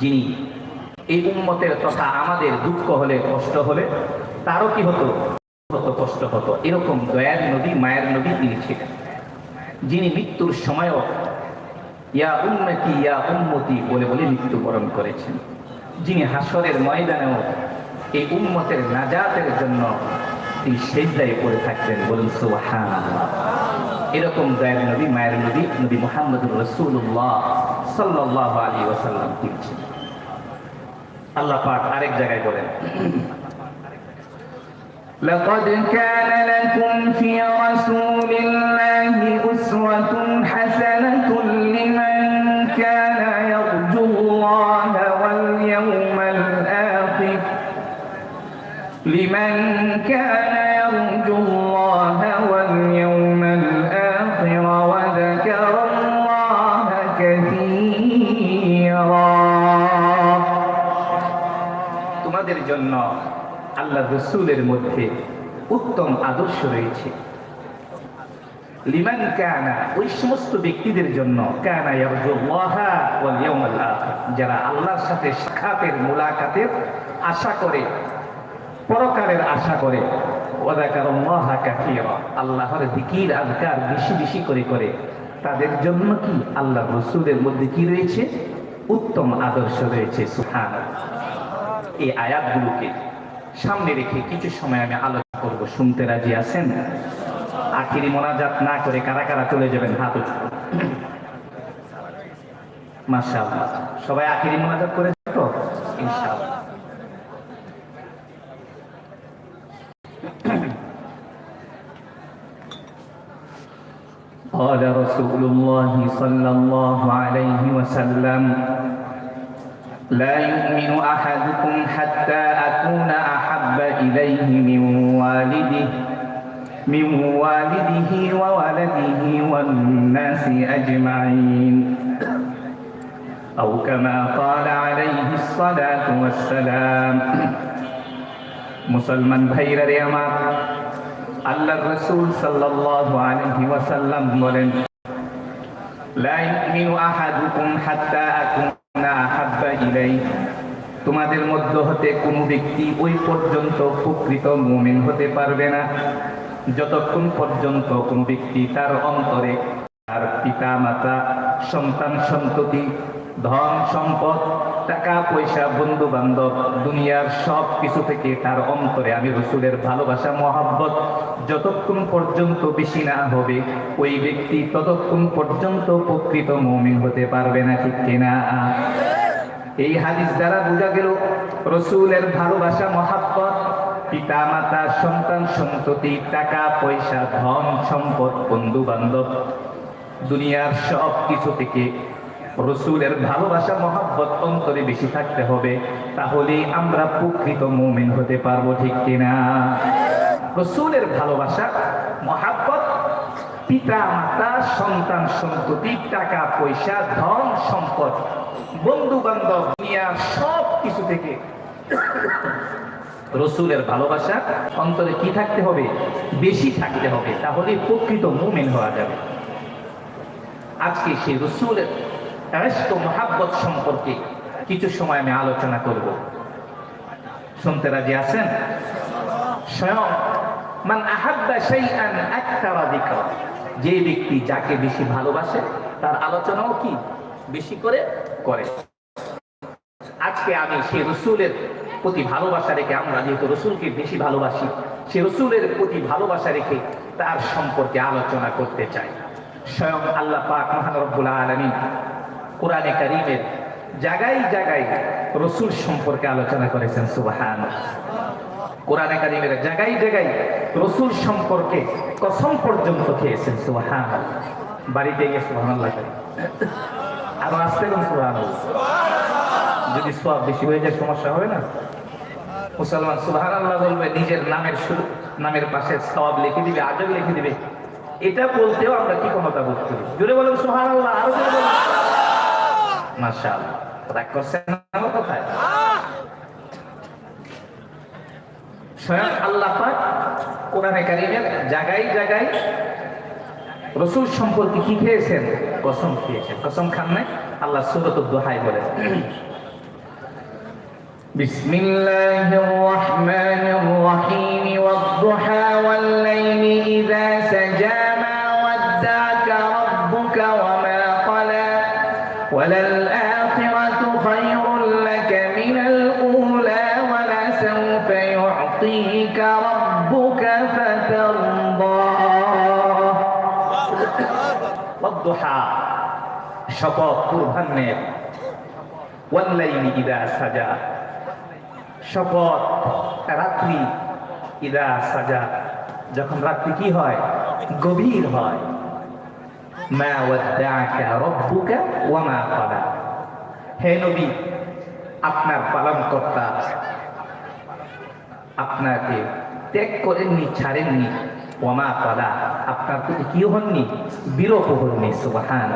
যিনি এই উম্মতের তথা আমাদের দুঃখ হলে কষ্ট হলে, তারও কি হতো? হতো কষ্ট হতো? এরকম দয়ার নদী মায়ের নদী তিনি ছিলেন। যিনি মৃত্যুর সময়ও ইয়া উন্নতি ইয়া উন্মতি বলে বলে মৃত্যুবরণ করেছেন। যিনি হাসরের ময়দানেও এই উন্মতের নাজাতের জন্য তিনি সেজদায় পড়ে থাকতেন বলুন সুবহান এরকম দয়ার নবী, মায়ের নবী নবী মোহাম্মদুর রসুল্লাহ সাল্লাহ আলী ওসাল্লাম তিনি আল্লাহ পাক আরেক জায়গায় বলেন لقد كان لكم في رسول الله أسوة রসুলের মধ্যে উত্তম আদর্শ রয়েছে। লিমান কানা, ওই সমস্ত ব্যক্তিদের জন্য কানা যারা আল্লাহর সাথে সাক্ষাতের মোলাকাতের আশা করে, পরকালের আশা করে। ওয়াদাকারাল্লাহা কাসীরা, আল্লাহর জিকির আজকার বেশি বেশি করে করে। তাদের জন্য কি আল্লাহ রসুলের মধ্যে কি রয়েছে? উত্তম আদর্শ রয়েছে, সুবহানাল্লাহ। এই আয়াতগুলোকে সামনে রেখে কিছু সময় আমি আলোচনা করব শুনতে রাজি আছেন আখিরি মোনাজাত না করে কারা কারা চলে যাবেন হাত উঁচু মাশাআল্লাহ সবাই আখিরি মোনাজাত করে তো ইনশাআল্লাহ قال رسول الله صلى الله عليه وسلم لا يؤمن أحدكم حتى أكون أحب إليه من والده من والده وولده والناس أجمعين أو كما قال عليه الصلاة والسلام মুসলমান ভাইরা রে আমার আল্লাহ রসুল সাল্লাল্লাহু আলাইহি ওয়াসাল্লাম বলেন লা ইউমিনু আহাদুকুম হাত্তা আকুনা আহাব্বা ইলাইহি তোমাদের মধ্য হতে কোনো ব্যক্তি ওই পর্যন্ত প্রকৃত মুমিন হতে পারবে না। যতক্ষণ পর্যন্ত কোনো ব্যক্তি তার অন্তরে তার পিতা মাতা সন্তান, সন্ততি, ধন, সম্পদ, টাকা, পয়সা বন্ধু বান্ধব দুনিয়ার সব কিছু থেকে তার অন্তরে আমি রসুলের ভালোবাসা, মহাব্বত যতক্ষণ পর্যন্ত বেশি না হবে, ওই ব্যক্তি ততক্ষণ পর্যন্ত প্রকৃত মমিন হতে পারবে না, ঠিক কিনা? এই হাদিস দ্বারা বোঝা গেল, রসুলের ভালোবাসা, মহাব্বত পিতা মাতা সন্তান সন্ততি, টাকা, পয়সা, ধন, সম্পদ বন্ধু বান্ধব দুনিয়ার সব কিছু থেকে রসুলের ভালোবাসা, মহাব্বত অন্তরে বেশি থাকতে হবে তাহলে আমরা প্রকৃত মুমিন হতে পারব, ঠিক কিনা? রসুলের ভালোবাসা, মহাব্বত পিতা মাতা সন্তান সন্ততি, টাকা, পয়সা, ধন, সম্পদ বন্ধু বান্ধব দুনিয়ার সব কিছু থেকে। রসুলের ভালোবাসা, অন্তরে কি থাকতে হবে? বেশি থাকতে হবে, তাহলে প্রকৃত মুমিন হওয়া যাবে। আজকে সেই রসুলের এস্ক মহাব্বত সম্পর্কে কিছু সময় আমি আলোচনা করব। শুনতে রাজি আছেন? স্বয়ং মান আহাব্বা শাইআন আকতারা যিকরা। যে ব্যক্তি যাকে বেশি ভালোবাসে, তার আলোচনাও কি? বেশি করে করে। আজকে আমি সেই রসুলের প্রতি ভালোবাসা রেখে, আমরা যেহেতু রসুলকে বেশি ভালোবাসি সে রসুলের প্রতি ভালোবাসা রেখে তার সম্পর্কে আলোচনা করতে চাই। স্বয়ং আল্লাহ পাক মহান রব্বুল আলমী কোরআনে কারিমের জায়গায় জায়গায় রসুল সম্পর্কে আলোচনা করেছেন সুবাহান কোরআনে কারিমের জায়গায় জায়গায় রসুল সম্পর্কে কসম পর্যন্ত খেয়েছেন সুবাহান বাড়িতে গিয়ে আল্লাহ আসতে কোন সুবাহান যদি সব বেশি হয়ে যায়, সমস্যা হবে না? মুসলমান আল্লাহ বলবে, নিজের নামের নামের পাশে সব লিখে দিবে আজব লিখে দিবে। এটা বলতেও আমরা কি ক্ষমতা বোধ করি? সুহান আল্লাহ আরও রাগ করছেন স্বয়ং আল্লাহ পাক কোরআনে কারিমের জায়গায় জায়গায় রসুল সম্পর্কে কি খেয়েছেন? কসম খেয়েছেন। কসম খান নাই? আল্লাহ সুরত দোহাই বলে بسم الله রহিম। الرحيم والضحى والليل শপথ পূর্বাহ্নের ওয়াল্লাইলি ইদা সাজা। শপথ রাত্রি ইদা সাজা। যখন রাত্রি কি হয়? গভীর হয়। মা ওয়াদ্দাআকা রাব্বুকা ওয়া মা ক্বালা হে নবী, আপনার পালনকর্তা আপনাকে ত্যাগ করেননি, ছাড়েননি। ওমা কলা আপনার প্রতি কি হননি? বিরূপ হননি সুবহান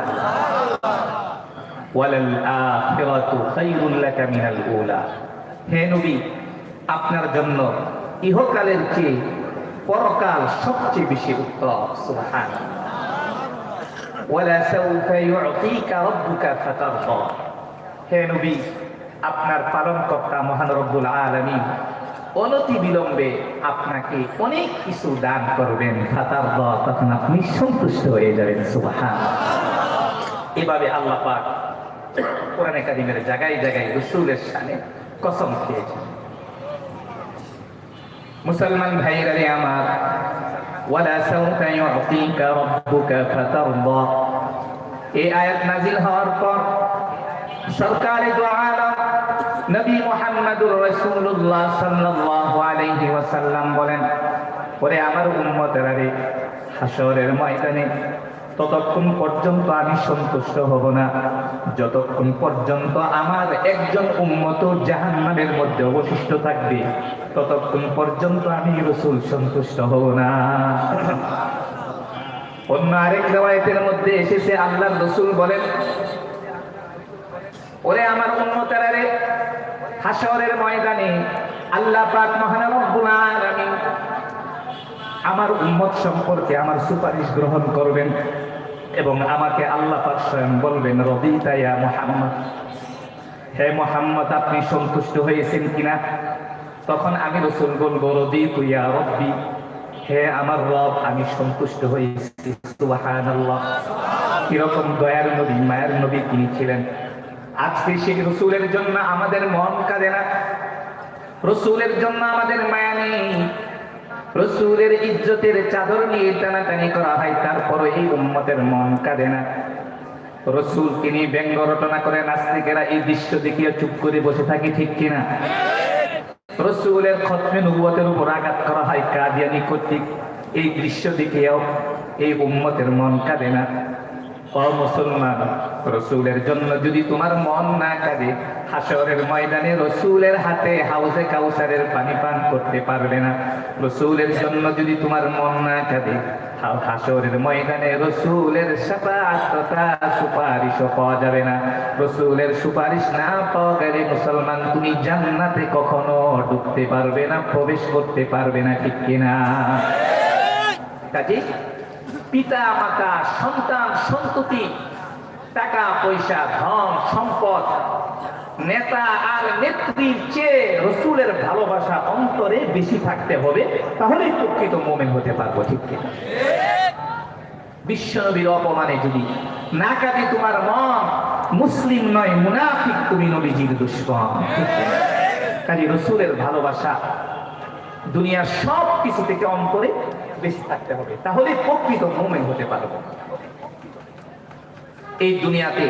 আপনার জন্য ইহকালের চেয়ে পরকাল সবচেয়ে বেশি উত্তম। সুবহান হে নবী, আপনার পালনকর্তা মহান রব্বুল আলামিন অনতি বিলম্বে আপনাকে অনেক কিছু দান করবেন। ফাতার তখন আপনি সন্তুষ্ট হয়ে যাবেন। সুবাহান এভাবে আল্লাহ পাক কোরআনে কারিমের জায়গায় জায়গায় রসুলের সামনে কসম খেয়েছেন মুসলমান ভাইরা রে আমার, ওয়ালা সাউফা ইউতিকা রাব্বুকা ফাতারদা এই আয়াত নাজিল হওয়ার পর সরকারি দু নবী মুহাম্মদুর রাসূলুল্লাহ সাল্লাল্লাহু আলাইহি ওয়াসাল্লাম বলেন, ওরে আমার উম্মতেরা রে ময়দানে ততক্ষণ পর্যন্ত আমি সন্তুষ্ট হব না। যতক্ষণ পর্যন্ত আমার একজন উম্মত জাহান্নামের মধ্যে অবশিষ্ট থাকবে, ততক্ষণ পর্যন্ত আমি রসুল সন্তুষ্ট হব না। অন্য আরেক রেওয়ায়তের মধ্যে এসেছে আল্লাহ রসুল বলেন, ওরে আমার উন্মতেরা রে হাসরের ময়দানে আল্লাহ পাক মহান রব্বুল আলামিন আমার উম্মত সম্পর্কে আমার সুপারিশ গ্রহণ করবেন। এবং আমাকে আল্লাহ স্বয়ং বলবেন, রবিতা ইয়া মুহাম্মদ। হে মোহাম্মদ, আপনি সন্তুষ্ট হয়েছেন কিনা? তখন আমি রসুল বলব রবি তুইয়া রব্বি। হে আমার রব, আমি সন্তুষ্ট হয়েছি। কীরকম দয়ার নবী, মায়ের নবী তিনি ছিলেন। আজকে সেই রসুলের জন্য আমাদের মন কাঁদে না। রসুলের জন্য আমাদের মায়া নেই। রসুলের ইজ্জতের চাদর নিয়ে টানাটানি করা হয় তারপরে এই উম্মতের মন কাঁদে না। রসুল তিনি ব্যঙ্গ রটনা করে নাস্তিকেরা এই দৃশ্য দেখিয়ে চুপ করে বসে থাকি, ঠিক কিনা? রসুলের খতমে নবুয়তের উপর আঘাত করা হয়, কাদিয়ানি কর্তৃক। এই দৃশ্য দেখিয়েও এই উম্মতের মন কাঁদে না। ও মুসলমান রসুলের জন্য যদি তোমার মন না কাঁদে হাসরের ময়দানে রসুলের হাতে হাউসে কাউসারের পানি পান করতে পারবে না। রসুলের জন্য যদি তোমার মন না কাঁদে হাসরের ময়দানে রসুলের তথা সুপারিশও পাওয়া যাবে না। রসুলের সুপারিশ না পাওয়া গেলে মুসলমান তুমি জান্নাতে কখনো ঢুকতে পারবে না, প্রবেশ করতে পারবে না, ঠিক কিনা? কাজে পিতা, মাতা, সন্তান, সন্ততি, টাকা, পয়সা, ধন, সম্পদ, নেতা আর নেত্রীর চেয়ে রসুলের ভালোবাসা অন্তরে বেশি থাকতে হবে তাহলেই প্রকৃত মোমেন হতে পারব, ঠিক বিশ্বনবীর অপমানে যদি না কাঁদে তোমার মন, মুসলিম নয়, মুনাফিক তুমি নবীজির দুশ্মন? কাজে রসুলের ভালোবাসা দুনিয়ার সব কিছু থেকে অন্তরে বেশি থাকতে হবে। তাহলে প্রকৃত মোমেন হতে পারব। এই দুনিয়াতে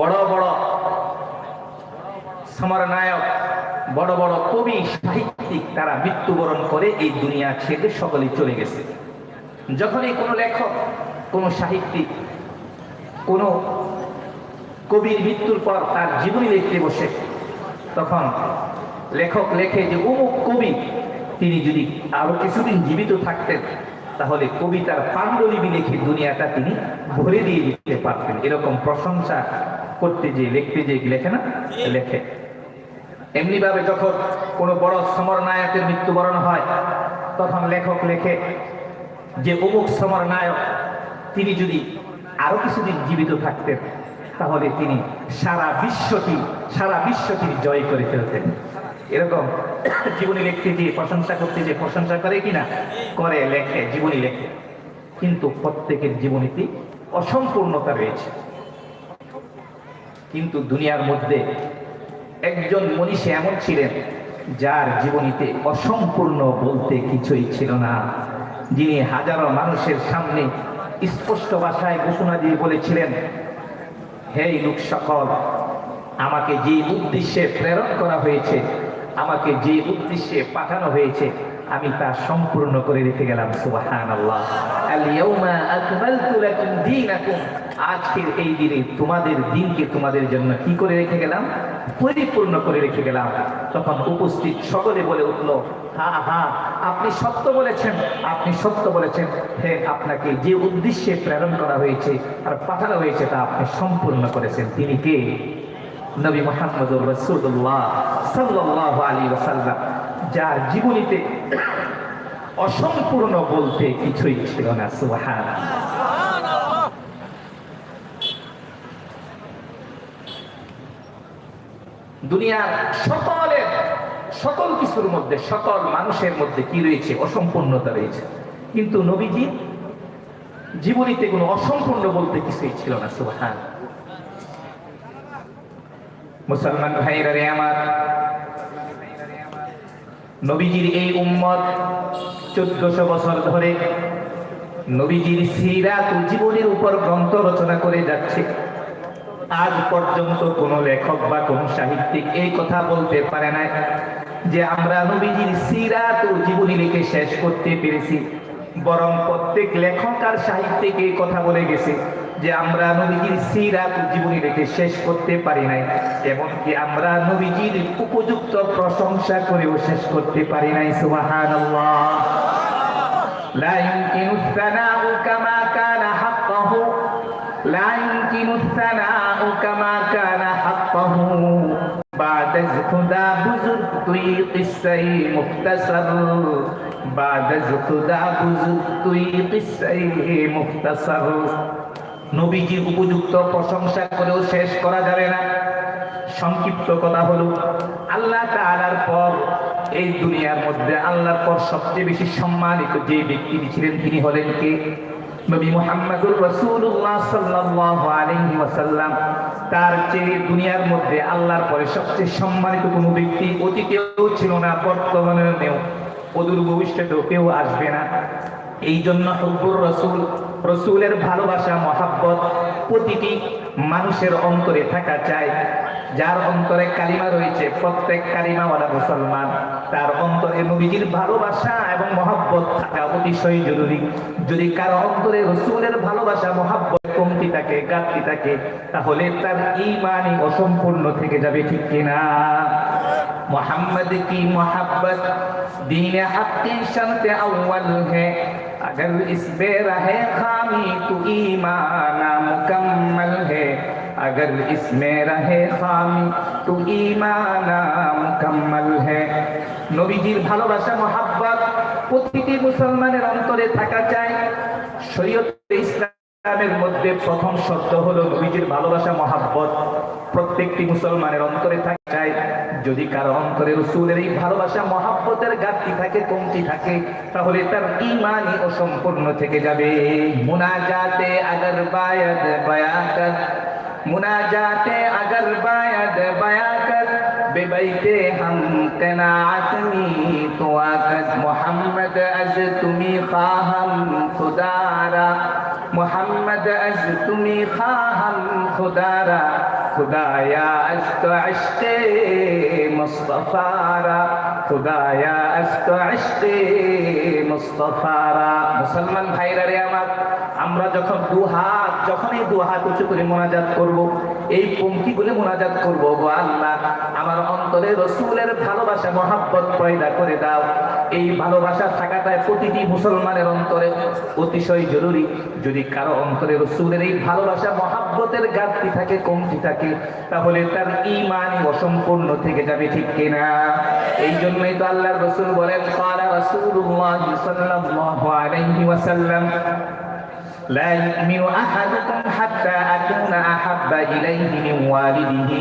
বড় বড় সমরনায়ক, বড় বড় কবি, সাহিত্যিক তারা মৃত্যুবরণ করে এই দুনিয়া ছেড়ে সকলে চলে গেছে। যখনই কোনো লেখক, কোনো সাহিত্যিক, কোনো কবির মৃত্যুর পর তার জীবনী লিখতে বসে, তখন লেখক লেখে যে অমুক কবি তিনি যদি আরও কিছুদিন জীবিত থাকতেন, তাহলে কবিতার পাণ্ডুলিপি লিখে দুনিয়াটা তিনি ভরে দিয়ে দিতে পারতেন। এরকম প্রশংসা করতে যে লিখতে যে লেখে না, লেখে। এমনি ভাবে যখন কোনো বড় সমর নায়কের মৃত্যুবরণ হয়, তখন লেখক লেখে যে, অমুক সমর নায়ক, তিনি যদি আরও কিছুদিন জীবিত থাকতেন, তাহলে তিনি সারা বিশ্বটি সারা বিশ্বটি জয় করে ফেলতেন। এরকম জীবনী লিখতে যে প্রশংসা করতে যে প্রশংসা করে কিনা করে, লেখে, জীবনী লেখে। কিন্তু প্রত্যেকের জীবনীতে অসম্পূর্ণতা রয়েছে। কিন্তু দুনিয়ার মধ্যে একজন মনীষী এমন ছিলেন যার জীবনীতে অসম্পূর্ণ বলতে কিছুই ছিল না। যিনি হাজারো মানুষের সামনে স্পষ্ট ভাষায় ঘোষণা দিয়ে বলেছিলেন হে লোক সকল আমাকে যে উদ্দেশ্যে প্রেরণ করা হয়েছে আমাকে যে উদ্দেশ্যে পাঠানো হয়েছে, আমি তা সম্পূর্ণ করে রেখে গেলাম সুবাহান আল্লাহ আজকের এই দিনে তোমাদের দিনকে তোমাদের জন্য কি করে রেখে গেলাম? পরিপূর্ণ করে রেখে গেলাম। তখন উপস্থিত সকলে বলে উঠল, হা হা, আপনি সত্য বলেছেন, আপনি সত্য বলেছেন। হে, আপনাকে যে উদ্দেশ্যে প্রেরণ করা হয়েছে আর পাঠানো হয়েছে তা আপনি সম্পূর্ণ করেছেন। তিনি কে? নবী মোহাম্মদুর রসুল্লাহ সাল্লাহ আলী ওসাল্লাম যার জীবনীতে অসম্পূর্ণ বলতে কিছুই ছিল না সুবাহান দুনিয়ার সকলের, সকল কিছুর মধ্যে, সকল মানুষের মধ্যে কি রয়েছে? অসম্পূর্ণতা রয়েছে। কিন্তু নবীজি জীবনীতে কোনো অসম্পূর্ণ বলতে কিছুই ছিল না সুবাহান মুসলমান ভাইরা রে আমার। নবীজির এই উম্মত চোদ্দশো বছর ধরে নবীজির সিরাত জীবনের উপর গ্রন্থ রচনা করে যাচ্ছে। আজ পর্যন্ত কোন লেখক বা কোন সাহিত্যিক এই কথা বলতে পারে না যে আমরা নবীজির সিরাত ও জীবনী লিখে শেষ করতে পেরেছি, বরং প্রত্যেক লেখক আর সাহিত্যিক এই কথা বলে গেছে। যে আমরা নবীজির সিরাত ও জীবনী লিখে শেষ করতে পারি নাই এমনকি আমরা নবীজির উপযুক্ত প্রশংসা করেও শেষ করতে পারি নাই সুবহানাল্লাহ لا يمكن الثناء كما كان حقه لا يمكن الثناء كما كان حقه بعد خدا بزرگ توی قصه مختصر بعد خدا بزرگ توی قصه مختصر নবীজির উপযুক্ত প্রশংসা করেও শেষ করা যাবে না। সংক্ষিপ্ত কথা হলো, আল্লাহ তাআলার পর এই দুনিয়ার মধ্যে আল্লাহর পর সবচেয়ে বেশি সম্মানিত যে ব্যক্তিটি ছিলেন তিনি হলেন কে? নবী মুহাম্মদুর রাসূলুল্লাহ সাল্লাল্লাহু আলাইহি তার চেয়ে দুনিয়ার মধ্যে আল্লাহর পরে সবচেয়ে সম্মানিত কোনো ব্যক্তি অতীতেও ছিল না, বর্তমানেও নেও অদূর ভবিষ্যতেও কেউ আসবে না। এই জন্য হব্বুর রসুল, রসুলের ভালোবাসা, মহাব্বত প্রতিটি মানুষের অন্তরে থাকা চাই। যার অন্তরে কালিমা রয়েছে, প্রত্যেক কালিমাওয়ালা মুসলমান, তার অন্তরে নবীজির ভালোবাসা এবং মহাব্বত থাকা অতিশয় জরুরি। যদি কারও অন্তরে রসুলের ভালোবাসা, মহাব্বত কমতি থাকে, ঘাটতি থাকে, তাহলে তার ইমানই অসম্পূর্ণ থেকে যাবে, ঠিক কিনা মোহাম্মদ কি মহাব্বত? দিনে হাক্কি শান্তে আউ্বাল হ্যাঁ अगर इस पे रहे खामी तो ईमाना मुकम्मल है अगर इसमें रहे खामी तो ईमाना मुकम्मल है নবীজির ভালোবাসা মহাব্বত প্রতিটি মুসলমানের অন্তরে থাকা চাই শরীয়ত ইসলামের মধ্যে প্রথম শর্ত হলো নবীজির ভালোবাসা, মহাব্বত। প্রত্যেকটি মুসলমানের অন্তরে থাকা চাই। যদি কারও অন্তরে রসুলের এই ভালোবাসা, মহাব্বতের ঘাটতি থাকে, কমতি থাকে, তাহলে তার ইমানই অসম্পূর্ণ থেকে যাবে। মুনাজাতে আগর বায়াত বায়াকর। মুনাজাতে আগর বায়াত বায়াকর। বেবাইতে হাম কনাআতনি তো আকদ মোহাম্মদ আজ তুমি খাহাম খুদারা। মোহাম্মদ আজ তুমি খাহাম খুদারা, খুদায়া আজ তো আশকে মুস্তফারা, খুদায়া আজ তো আশকে মুস্তফারা। মুসলমান ভাইরা রে আমার, আমরা যখন দু হাত, যখনই দু হাত উঁচু করে মোনাজাত করব, এই পঙ্ক্তিগুলো মোনাজাত করব গো আল্লাহ, আমার অন্তরে রসুলের ভালোবাসা, মহাব্বত পয়দা করে দাও। এই ভালোবাসা থাকাটাই প্রতিটি মুসলমানের অন্তরে অতিশয় জরুরি যদি কারো অন্তরে রসুলের এই ভালোবাসা মহাব্বতের ঘাটতি থাকে কমতি থাকে তাহলে তার ইমানই অসম্পূর্ণ থেকে যাবে ঠিক কিনা এই জন্যই তো আল্লাহর রসুল বলেন কালা রাসূলুল্লাহ সাল্লাল্লাহু আলাইহি ওয়াসাল্লাম لا يؤمن أحدكم حتى أكون أحب إليه من والده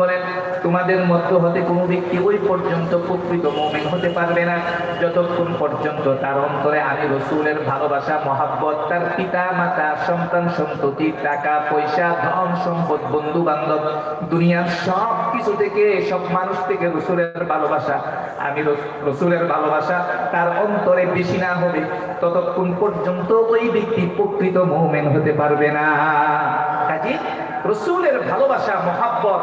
বলেন, তোমাদের মধ্য হতে কোনো ব্যক্তি ওই পর্যন্ত প্রকৃত হতে পারবে না। যতক্ষণ পর্যন্ত তার অন্তরে আমি রসুলের ভালোবাসা, মহাব্বত, তার পিতা, মাতা, সন্তান সন্ততি টাকা, পয়সা, ধন, সম্পদ বন্ধু বান্ধব দুনিয়ার সব কিছু থেকে, সব মানুষ থেকে রসুলের ভালোবাসা, আমি রসুলের ভালোবাসা তার অন্তরে বেশি না হবে, ততক্ষণ পর্যন্ত ওই ব্যক্তি প্রকৃত মুমিন হতে পারবে না। কাজে রসুলের ভালোবাসা, মহাব্বত,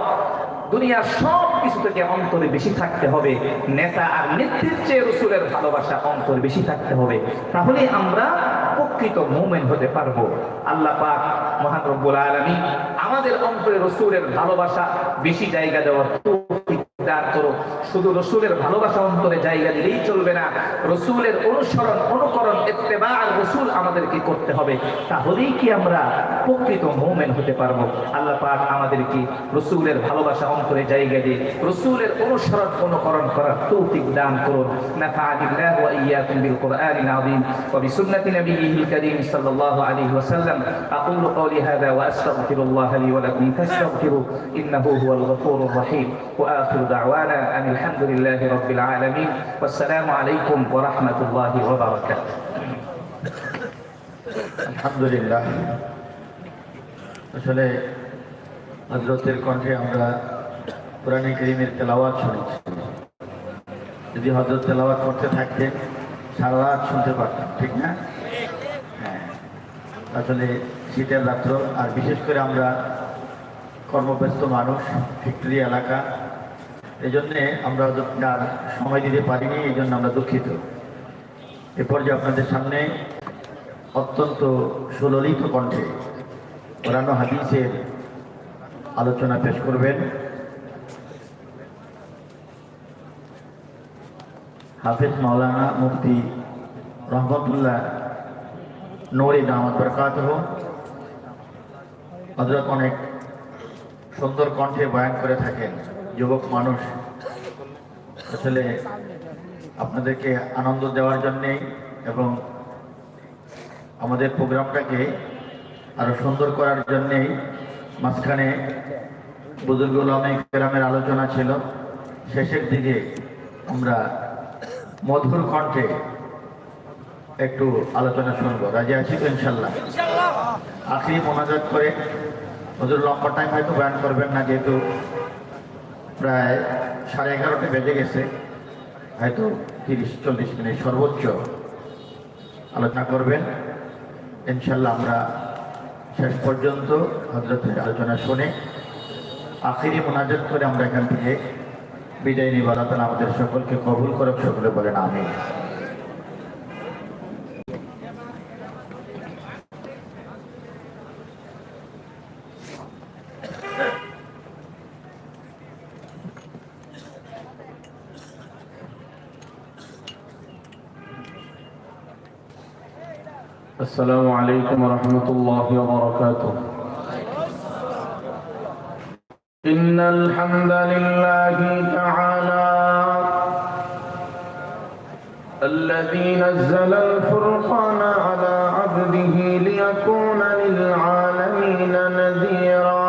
দুনিয়ার সব কিছু থেকে অন্তরে বেশি থাকতে হবে। নেতা আর নেতৃত্বের রসুলের ভালোবাসা অন্তরে বেশি থাকতে হবে। তাহলে আমরা প্রকৃত মুমেন হতে পারব। আল্লাহ পাক মহানব্বুল আলমী আমাদের অন্তরে রসুলের ভালোবাসা বেশি জায়গা দেওয়ার দান করো শুধু রসুলের ভালোবাসা অন্তরে জায়গা দিলেই চলবে না রসুলের অনুসরণ অনুকরণ এত্তেবা আর রসুল আমাদেরকে করতে হবে তাহলেই কি আমরা প্রকৃত মোমেন হতে পারবো আল্লাহ পাক আমাদেরকে রসুলের ভালোবাসা অন্তরে জায়গা দিয়ে রসুলের অনুসরণ অনুকরণ করার তৌফিক দান করুন نفعني الله وإياكم بالقرآن العظيم وبسنة نبيه الكريم صلى الله عليه وسلم أقول قولي هذا وأستغفر الله لي ولكم فاستغفروا إنه هو الغفور الرحيم وآخر دعوانا দাওয়ানা আলহামদুলিল্লাহি রাব্বিল আলামিন। আসসালামু আলাইকুম ওয়া রাহমাতুল্লাহি ওয়া বারাকাতুহু। আলহামদুলিল্লাহ। আসলে হজরতের কণ্ঠে আমরা কোরআনে করিমের তেলাওয়াত শুনেছি। যদি হজরত তেলাওয়াত করতে থাকতে সারা রাত শুনতে পারতাম, ঠিক না? হ্যাঁ। আসলে শীতের রাত্র, আর বিশেষ করে আমরা কর্মব্যস্ত মানুষ, ফ্যাক্টরি এলাকা এই জন্যে আমরা আর সময় দিতে পারিনি এই জন্য আমরা দুঃখিত। এ পর্যায়ে আপনাদের সামনে অত্যন্ত সুললিত কণ্ঠে কোরআন হাদিসের আলোচনা পেশ করবেন। হাফিজ মাওলানা মুফতি রহমতুল্লাহ নোরে দামাত বরকাত হজরত অনেক সুন্দর কণ্ঠে বয়ান করে থাকেন। যুবক মানুষ। আসলে আপনাদেরকে আনন্দ দেওয়ার জন্যেই এবং আমাদের প্রোগ্রামটাকে আরও সুন্দর করার জন্যেই মাঝখানে বুজুর্গুল অনেক গ্রামের আলোচনা ছিল। শেষের দিকে আমরা মধুর কণ্ঠে একটু আলোচনা শুনব। রাজি আছি তো ইনশাল্লাহ? আখরি মোনাজাত করে। হুজুর লম্বা টাইম হয়তো বয়ান করবেন না যেহেতু প্রায় সাড়ে এগারোটা বেজে গেছে। হয়তো তিরিশ, চল্লিশ মিনিট সর্বোচ্চ আলোচনা করবেন। ইনশাল্লাহ আমরা শেষ পর্যন্ত হজরতের আলোচনা শুনে আখিরি মোনাজাত করে আমরা এখান থেকে বিদায় নিব। আমাদের সকলকে কবুল করে সকলে বলেন আমি السلام عليكم ورحمة الله وبركاته. إن الحمد لله تعالى الذي نزل الفرقان على عبده ليكون للعالمين نذيرا.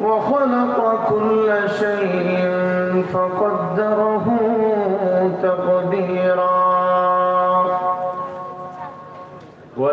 وخلق كل شيء فقدره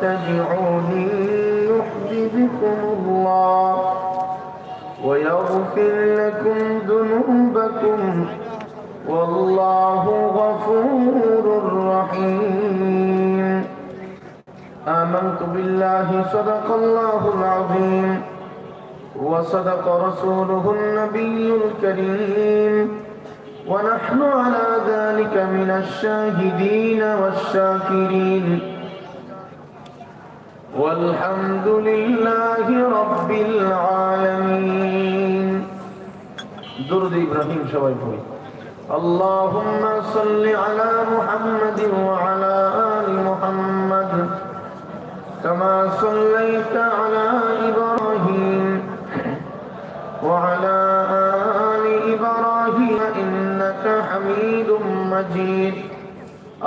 فاتبعوني يحببكم الله ويغفر لكم ذنوبكم والله غفور رحيم. آمنت بالله صدق الله العظيم وصدق رسوله النبي الكريم. ونحن على ذلك من الشاهدين والشاكرين. والحمد لله رب العالمين درد إبراهيم شوي بوي اللهم صل على محمد وعلى آل محمد كما صليت على إبراهيم وعلى آل إبراهيم إنك حميد مجيد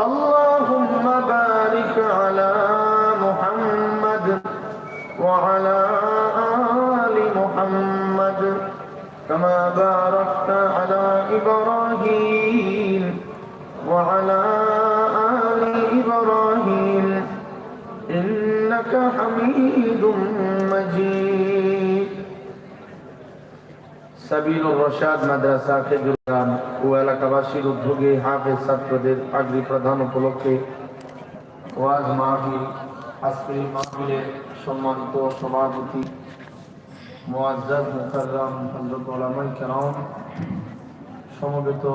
اللهم بارك على محمد وعلى آل محمد كما باركت على إبراهيم وعلى آل إبراهيم إنك حميد مجيد সাবিলুর রশাদ মাদ্রাসা খেজুরান ও এলাকাবাসীর উদ্যোগে হাফেজ ছাত্রদের পাগড়ি প্রধান উপলক্ষে ওয়াজ মাহফিল আজকের এই মাহফিলের সম্মানিত সভাপতি মোয়াজ্জাদ মুখার্জাম উলামায়ে কেরাম সমবেত